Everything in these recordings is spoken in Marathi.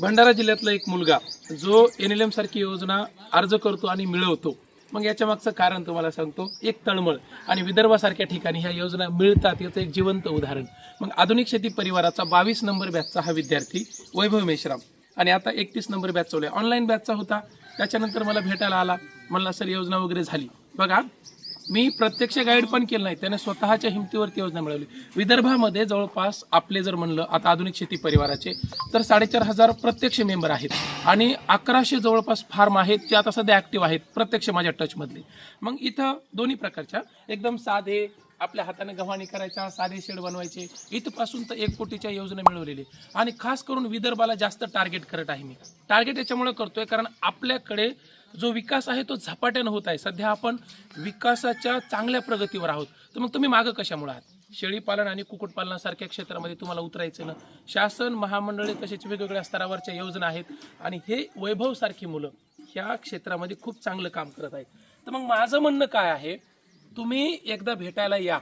भंडारा जिल्ह्यातला एक मुलगा जो एन एल एम सारखी योजना अर्ज करतो आणि मिळवतो. मग याच्या मागचं कारण तुम्हाला सांगतो. एक तळमळ आणि विदर्भासारख्या ठिकाणी ह्या योजना मिळतात याचं एक जिवंत उदाहरण. मग आधुनिक शेती परिवाराचा बावीस नंबर बॅचचा हा विद्यार्थी वैभव मेश्राम. आणि आता एकतीस नंबर बॅच चालू आहे. ऑनलाईन बॅचचा होता. त्याच्यानंतर मला भेटायला आला. म्हणला सर योजना वगैरे झाली. बघा मी प्रत्यक्ष गाईड पण केलं नाही. त्याने स्वतःच्या हिमतीवरती योजना मिळवली. विदर्भामध्ये जवळपास आपले जर म्हणलं आता आधुनिक शेती परिवाराचे तर साडेचार हजार प्रत्यक्ष मेंबर आहेत. आणि अकराशे जवळपास फार्म आहेत जे आता सध्या ॲक्टिव्ह आहेत प्रत्यक्ष माझ्या टचमधले मग इथं दोन्ही प्रकारच्या एकदम साधे आपल्या हाताने गव्हाणी करायच्या साधे शेड बनवायचे इथपासून तर एक कोटीच्या योजना मिळवलेली. आणि खास करून विदर्भाला जास्त टार्गेट करत आहे मी. टार्गेट याच्यामुळे करतोय कारण आपल्याकडे जो विकास आहे तो झपाट्यानं होत आहे. सध्या आपण विकासाच्या चांगल्या प्रगतीवर आहोत. तर मग तुम्ही मागं कशामुळे आहात? शेळीपालन आणि कुक्कुटपालनासारख्या क्षेत्रामध्ये तुम्हाला उतरायचं ना? शासन महामंडळे तसेच वेगवेगळ्या स्तरावरच्या योजना आहेत आणि हे वैभवसारखी मुलं ह्या क्षेत्रामध्ये खूप चांगलं काम करत आहेत. तर मग माझं म्हणणं काय आहे? तुम्ही एकदा भेटायला या.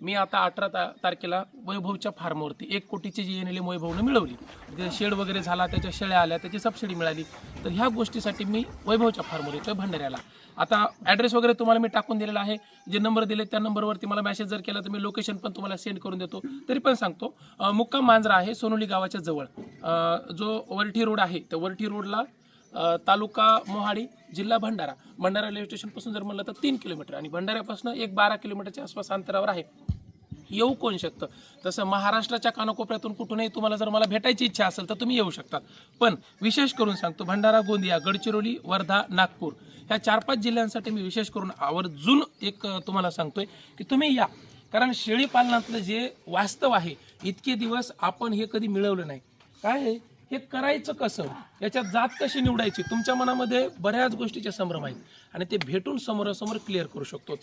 मी आता अठरा ता तारखेला वैभवच्या फार्मवरती एक कोटीची जी एन एल एम वैभवनं मिळवली. ते शेड वगैरे झाला त्याच्या शेळ्या आल्या त्याची सबसिडी मिळाली. तर ह्या गोष्टीसाठी मी वैभवच्या फार्मवर येतोय भंडाऱ्याला. आता ॲड्रेस वगैरे तुम्हाला मी टाकून दिलेला आहे. जे नंबर दिले त्या नंबरवरती मला मेसेज जर केला तर मी लोकेशन पण तुम्हाला सेंड करून देतो. तरी पण सांगतो मुक्काम मांजरा आहे सोनोली गावाच्या जवळ. जो वरठी रोड आहे त्या वरठी रोडला तालुका मोहाडी जिल्हा भंडारा. भंडारा रेल्वे स्टेशनपासून जर म्हणलं तर तीन किलोमीटर आणि भंडाऱ्यापासून एक बारा किलोमीटरच्या आसपास अंतरावर आहे. येऊ कोण शकतं? तसं महाराष्ट्राच्या कानाकोपऱ्यातून कुठूनही तुम्हाला जर मला भेटायची इच्छा असेल तर तुम्ही येऊ शकतात पण विशेष करून सांगतो भंडारा गोंदिया गडचिरोली वर्धा नागपूर ह्या चार पाच जिल्ह्यांसाठी मी विशेष करून आवर्जून एक तुम्हाला सांगतोय की तुम्ही या. कारण शेळी पालनातलं जे वास्तव आहे इतके दिवस आपण हे कधी मिळवलं नाही. काय हे करायचं कसं? याच्यात जात कशी निवडायची? तुमच्या मनामध्ये बऱ्याच गोष्टीचे संभ्रम आहेत. आणि ते भेटून समोरासमोर क्लिअर करू शकतो.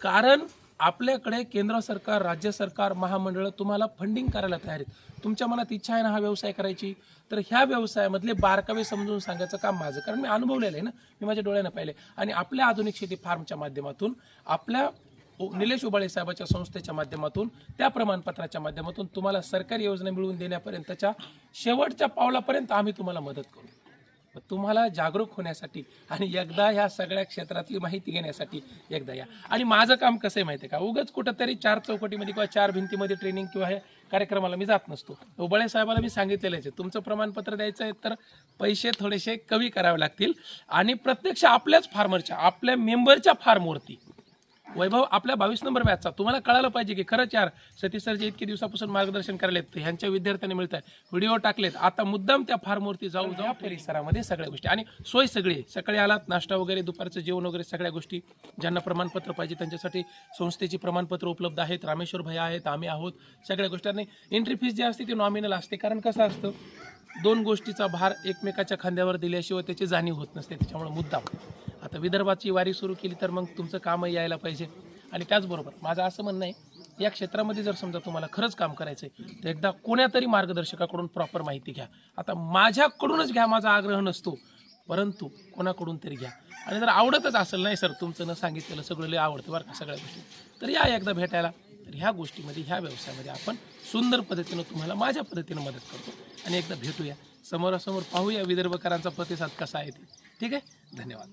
कारण आपल्याकडे केंद्र सरकार राज्य सरकार महामंडळ तुम्हाला फंडिंग करायला तयार आहेत. तुमच्या मनात इच्छा आहे ना हा व्यवसाय करायची? तर ह्या व्यवसायामधले बारकावे समजून सांगायचं काम माझं. कारण मी अनुभवलेलं आहे ना. मी माझ्या डोळ्यानं पाहिले आणि आपल्या आधुनिक शेती फार्मच्या माध्यमातून आपल्या निलेश उबाळे साहेबाच्या संस्थेच्या माध्यमातून त्या प्रमाणपत्राच्या माध्यमातून तुम्हाला सरकारी योजना मिळवून देण्यापर्यंतच्या शेवटच्या पावलापर्यंत आम्ही तुम्हाला मदत करू. तुम्हाला जागरूक होण्यासाठी आणि एकदा ह्या सगळ्या क्षेत्रातली माहिती घेण्यासाठी एकदा या. आणि माझं काम कसं आहे माहिती आहे का? उगाच कुठंतरी चार चौकटीमध्ये किंवा चार भिंतीमध्ये ट्रेनिंग किंवा हे कार्यक्रमाला मी जात नसतो. उबाळे साहेबाला मी सांगितलेलंच आहे तुमचं प्रमाणपत्र द्यायचं आहे तर पैसे थोडेसे कमी करावे लागतील आणि प्रत्यक्ष आपल्याच फार्मरच्या आपल्या मेंबरच्या फार्मवरती वैभव आपल्या बावीस नंबर बॅचचा तुम्हाला कळालं पाहिजे की खरंच यार सतीश सर जे इतके दिवसापासून मार्गदर्शन करायला येत ह्यांच्या विद्यार्थ्यांनी मिळत आहे व्हिडिओ टाकलेत. आता मुद्दाम त्या फार्मवरती जाऊ जाऊ परिसरामध्ये सगळ्या गोष्टी. आणि सोय सगळी सकाळी आलात नाश्ता वगैरे दुपारचं जेवण वगैरे सगळ्या गोष्टी. ज्यांना प्रमाणपत्र पाहिजे त्यांच्यासाठी संस्थेची प्रमाणपत्र उपलब्ध आहेत. रामेश्वर भैया आहेत आम्ही आहोत. सगळ्या गोष्टी. आणि एंट्री फीस जी असते ती नॉमिनल असते. कारण कसं असतं दोन गोष्टीचा भार एकमेकाच्या खांद्यावर दिल्याशिवाय त्याची जाणीव होत नसते. त्याच्यामुळे मुद्दाम. आता विदर्भाची वारी सुरू केली तर मग तुमचं कामही यायला पाहिजे. आणि त्याचबरोबर माझं असं म्हणणं आहे या क्षेत्रामध्ये जर समजा तुम्हाला खरंच काम करायचं आहे तर एकदा कोण्यातरी मार्गदर्शकाकडून प्रॉपर माहिती घ्या. आता माझ्याकडूनच घ्या माझा आग्रह नसतो परंतु कोणाकडून तरी घ्या. आणि जर आवडतच असेल नाही सर तुमचं न सांगितलेलं सगळं लय आवडतं बरं का सगळ्या गोष्टी. तर या एकदा भेटायला तर ह्या गोष्टीमध्ये ह्या व्यवसायामध्ये आपण सुंदर पद्धतीनं तुम्हाला माझ्या पद्धतीनं मदत करतो. आणि एकदा भेटूया. समोरासमोर पाहूया विदर्भकरांचा प्रतिसाद कसा आहे ते. ठीक आहे? धन्यवाद.